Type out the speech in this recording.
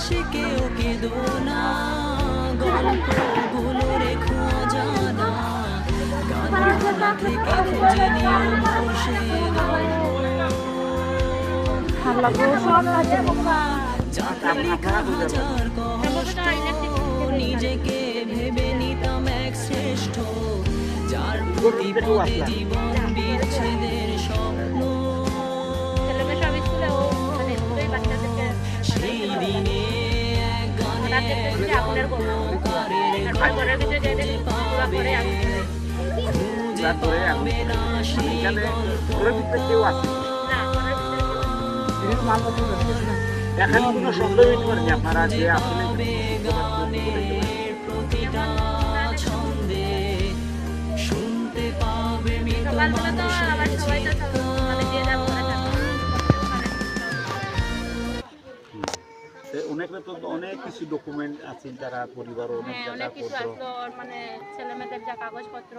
পাশে কেউ কেঁদো না গল্পগুলো রেখো জানা গানগুলো থেকে খুঁজে নিও যাতে লেখা হাজার কষ্ট নিজেকে ভেবে নিতাম এক শ্রেষ্ঠ যার প্রতি জীবন বিচ্ছেদের রাতে আগুনের গল্প তারপরে ঘরের ভিতরে দেখি পুরো আগুন এখানে কোনো সন্দেহ হইতে পারে যে আপনারা যে সকালবেলা তো আবার সবাই অনেক তো অনেক কিছু ডকুমেন্ট আছে তারা পরিবার অনেক হ্যাঁ অনেক কিছু মানে ছেলে মেয়েদের যা কাগজপত্র